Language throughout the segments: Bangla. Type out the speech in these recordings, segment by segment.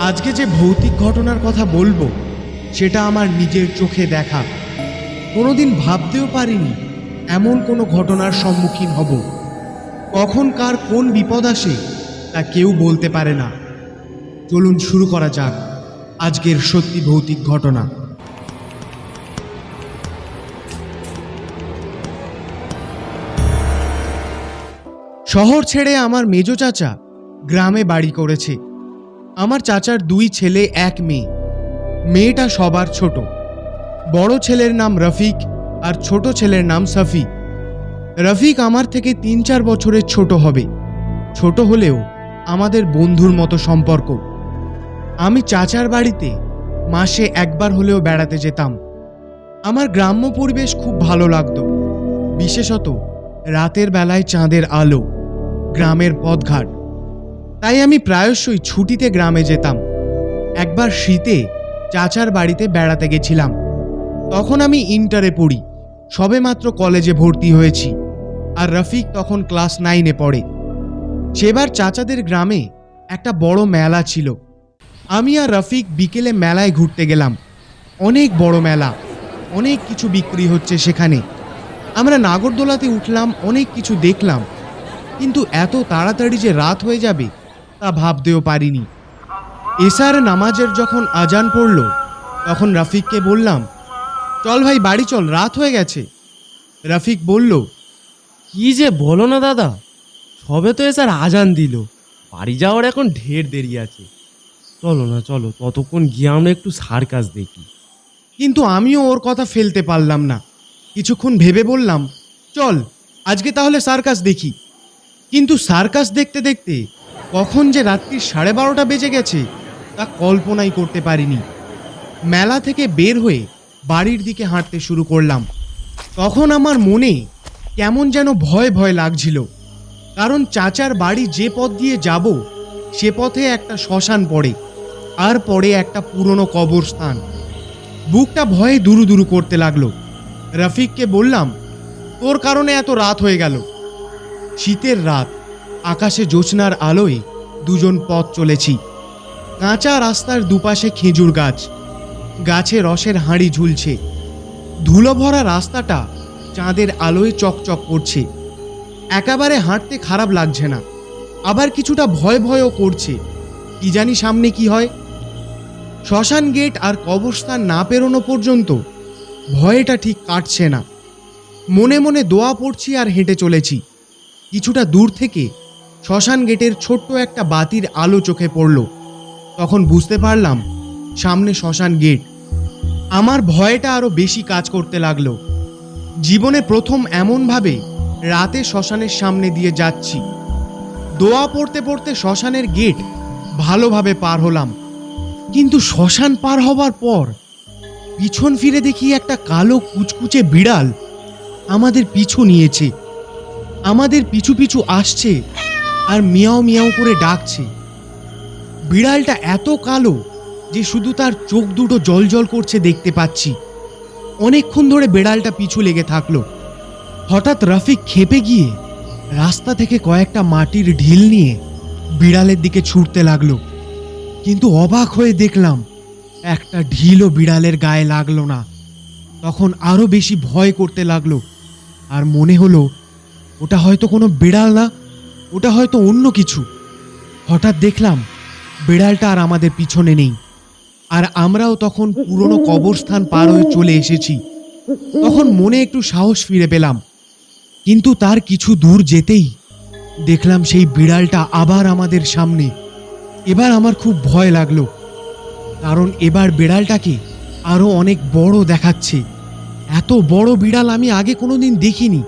আজকে যে ভৌতিক ঘটনার কথা বলব, সেটা আমার নিজের চোখে দেখা। কোনোদিন ভাবতেও পারিনি এমন কোনো ঘটনার সম্মুখীন হব। কখন কার কোন বিপদ আসে, তা কেউ বলতে পারে না। চলুন শুরু করা যাক আজকের সত্যি ভৌতিক ঘটনা। শহর ছেড়ে আমার মেজো চাচা গ্রামে বাড়ি করেছে। আমার চাচার দুই ছেলে, এক মেয়ে। মেয়েটা সবার ছোট। বড় ছেলের নাম রফিক আর ছোট ছেলের নাম সফি। রফিক আমার থেকে তিন চার বছরের ছোট হবে। ছোট হলেও আমাদের বন্ধুর মতো সম্পর্ক। আমি চাচার বাড়িতে মাসে একবার হলেও বেড়াতে যেতাম। আমার গ্রাম্য পরিবেশ খুব ভালো লাগতো। বিশেষত রাতের বেলায় চাঁদের আলো, গ্রামের পথঘাট। তাই আমি প্রায়শই ছুটিতে গ্রামে যেতাম। একবার শীতে চাচার বাড়িতে বেড়াতে গেছিলাম। তখন আমি ইন্টারে পড়ি। সবেমাত্র কলেজে ভর্তি হয়েছি। আর রফিক তখন ক্লাস নাইনে পড়ে। সেবার চাচাদের গ্রামে একটা বড় মেলা ছিল। আমি আর রফিক বিকেলে মেলায় ঘুরতে গেলাম। অনেক বড় মেলা। অনেক কিছু বিক্রি হচ্ছে সেখানে। আমরা নাগরদোলাতে উঠলাম, অনেক কিছু দেখলাম। কিন্তু এত তাড়াতাড়ি যে রাত হয়ে যাবে তা ভাবতেও পারিনি। এসার নামাজের যখন আজান পড়ল, তখন রাফিককে বললাম, চল ভাই, বাড়ি চল, রাত হয়ে গেছে। রাফিক বলল, কি যে বলো না দাদা, সবে তো এসার আজান দিল, বাড়ি যাওয়ার এখন ঢের দেরি আছে। চলো না, চলো, ততক্ষণ গিয়ে আমরা একটু সার্কাস দেখি। কিন্তু আমিও ওর কথা ফেলতে পারলাম না। কিছুক্ষণ ভেবে বললাম, চল, আজকে তাহলে সার্কাস দেখি। কিন্তু সার্কাস দেখতে দেখতে কখন যে রাত্রি সাড়ে বারোটা বেজে গেছে, তা কল্পনাই করতে পারিনি। মেলা থেকে বের হয়ে বাড়ির দিকে হাঁটতে শুরু করলাম। তখন আমার মনে কেমন যেন ভয় ভয় লাগছিল, কারণ চাচার বাড়ি যে পথ দিয়ে যাব, সে পথে একটা শ্মশান পড়ে, আর পড়ে একটা পুরনো কবরস্থান। বুকটা ভয়ে দুরু দুরু করতে লাগল। রফিককে বললাম, তোর কারণে এত রাত হয়ে গেল। শীতের রাত আকাশে জ্যোৎস্নার আলোয় দুজন পথ চলেছি। কাঁচা রাস্তার দুপাশে খেজুর গাছ। গাছে রসের হাঁড়ি ঝুলছে। ধুলো ভরা রাস্তাটা চাঁদের আলোয় চকচক করছে। একেবারে হাঁটতে খারাপ লাগছে না। আবার কিছুটা ভয় ভয়ও করছে। কি জানি সামনে কি হয়। শ্মশান গেট আর কবরস্থান না পেরোনো পর্যন্ত ভয়টা ঠিক কাটছে না। মনে মনে দোয়া পড়ছি আর হেঁটে চলেছি। কিছুটা দূর থেকে শ্মশান গেটের ছোট্ট একটা বাতির আলো চোখে পড়ল। তখন বুঝতে পারলাম, সামনে শ্মশান গেট। আমার ভয়টা আরও বেশি কাজ করতে লাগল। জীবনে প্রথম এমনভাবে রাতে শ্মশানের সামনে দিয়ে যাচ্ছি। দোয়া পড়তে পড়তে শ্মশানের গেট ভালোভাবে পার হলাম। কিন্তু শ্মশান পার হবার পর পিছন ফিরে দেখি একটা কালো কুচকুচে বিড়াল আমাদের পিছু নিয়েছে। আমাদের পিছু পিছু আসছে। আর মিয়াও মিয়াও করে ডাকছে। বিড়ালটা এত কালো যে শুধু তার চোখ দুটো জল জল করছে দেখতে পাচ্ছি। অনেকক্ষণ ধরে বিড়ালটা পিছু লেগে থাকল। হঠাৎ রফিক খেপে গিয়ে রাস্তা থেকে কয়েকটা মাটির ঢিল নিয়ে বিড়ালের দিকে ছুটতে লাগল। কিন্তু অবাক হয়ে দেখলাম, একটা ঢিলও বিড়ালের গায়ে লাগল না। তখন আরও বেশি ভয় করতে লাগল। আর মনে হলো, ওটা হয়তো কোনো বিড়াল না ওটা হয়তো অন্য কিছু। হঠাৎ দেখলাম বিড়ালটা আর আমাদের পিছনে নেই। আর আমরাও তখন পুরনো কবরস্থান পার হয়ে চলে এসেছি। তখন মনে একটু সাহস ফিরে পেলাম। কিন্তু তার কিছু দূর যেতেই দেখলাম সেই বিড়ালটা আবার আমাদের সামনে। এবার আমার খুব ভয় লাগল, কারণ এবার বিড়ালটাকে আরও অনেক বড় দেখাচ্ছে। এত বড় বিড়াল আমি আগে কোনোদিন দেখিনি।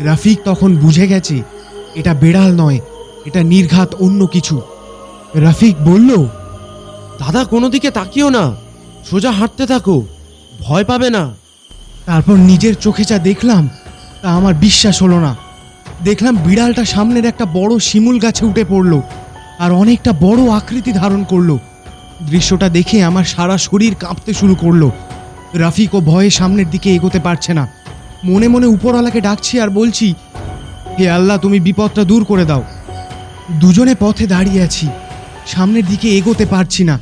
রাফিক তখন বুঝে গেছে এটা বিড়াল নয় এটা নির্ঘাত অন্য কিছু। রাফিক বলল দাদা কোনো দিকে তাকিও না। সোজা হাঁটতে থাকো ভয় পাবে না। তারপর নিজের চোখে যা দেখলাম তা আমার বিশ্বাস হলো না। দেখলাম বিড়ালটা সামনের একটা বড় শিমুল গাছে উঠে পড়ল আর অনেকটা বড় আকৃতি ধারণ করল। দৃশ্যটা দেখে আমার সারা শরীর কাঁপতে শুরু করল। রাফিক ও ভয়ে সামনের দিকে এগোতে পারছে না। মনে মনে উপরওয়ালাকে ডাকছি আর বলছি হে আল্লাহ, তুমি বিপদটা দূর করে দাও। দুজনে পথে দাঁড়িয়ে আছি। সামনের দিকে এগোতে পারছি না।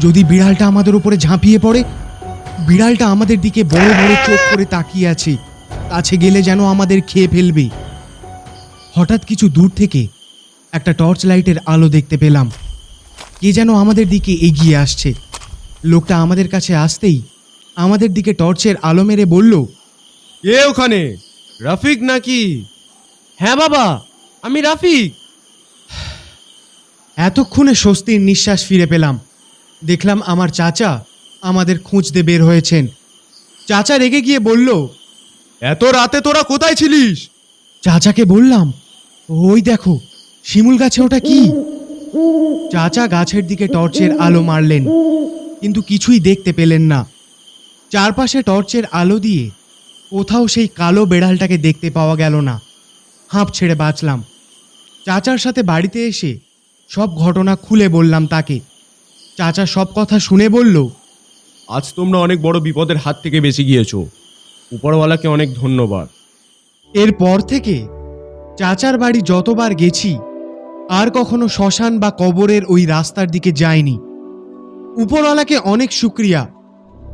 যদি বিড়ালটা আমাদের উপরে ঝাঁপিয়ে পড়ে, বিড়ালটা আমাদের দিকে বড় বড় চোখ করে তাকিয়ে আছে। কাছে গেলে যেন আমাদের খেয়ে ফেলবে। হঠাৎ কিছু দূর থেকে একটা টর্চ লাইটের আলো দেখতে পেলাম। কে যেন আমাদের দিকে এগিয়ে আসছে। লোকটা আমাদের কাছে আসতেই আমাদের দিকে টর্চের আলো মেরে বলল, এ ওখানে, রাফিক নাকি? হ্যাঁ বাবা আমি রাফিক। এতক্ষণে স্বস্তির নিঃশ্বাস ফিরে পেলাম। দেখলাম আমার চাচা আমাদের খুঁজতে বের হয়েছেন। চাচা রেগে গিয়ে বলল এত রাতে তোরা কোথায় ছিলিস? চাচাকে বললাম ওই দেখো শিমুল গাছে ওটা কি? চাচা গাছের দিকে টর্চের আলো মারলেন কিন্তু কিছুই দেখতে পেলেন না। চারপাশে টর্চের আলো দিয়ে কোথাও সেই কালো বেড়ালটাকে দেখতে পাওয়া গেল না। হাঁপ ছেড়ে বাঁচলাম। চাচার সাথে বাড়িতে এসে সব ঘটনা খুলে বললাম তাকে। চাচা সব কথা শুনে বলল আজ তোমরা অনেক বড় বিপদের হাত থেকে বেঁচে গিয়েছ। উপরওয়ালাকে অনেক ধন্যবাদ। এরপর থেকে চাচার বাড়ি যতবার গেছি আর কখনো শ্মশান বা কবরের ওই রাস্তার দিকে যায়নি উপরওয়ালাকে অনেক শুক্রিয়া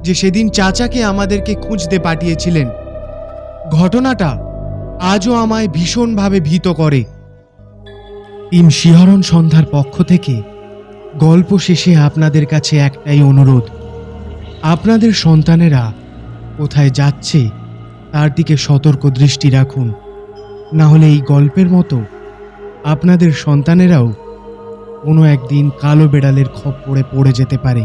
যে সেদিন চাচাকে আমাদেরকে খুঁজতে পাঠিয়েছিলেন। ঘটনাটা আজও আমায় ভীষণভাবে ভীত করে। টিম শিহরণ সন্ধ্যার পক্ষ থেকে গল্প শেষে আপনাদের কাছে একটাই অনুরোধ। আপনাদের সন্তানেরা কোথায় যাচ্ছে তার দিকে সতর্ক দৃষ্টি রাখুন। না হলে এই গল্পের মতো আপনাদের সন্তানেরাও কোনো একদিন কালো বেড়ালের খপ্পরে পড়ে যেতে পারে।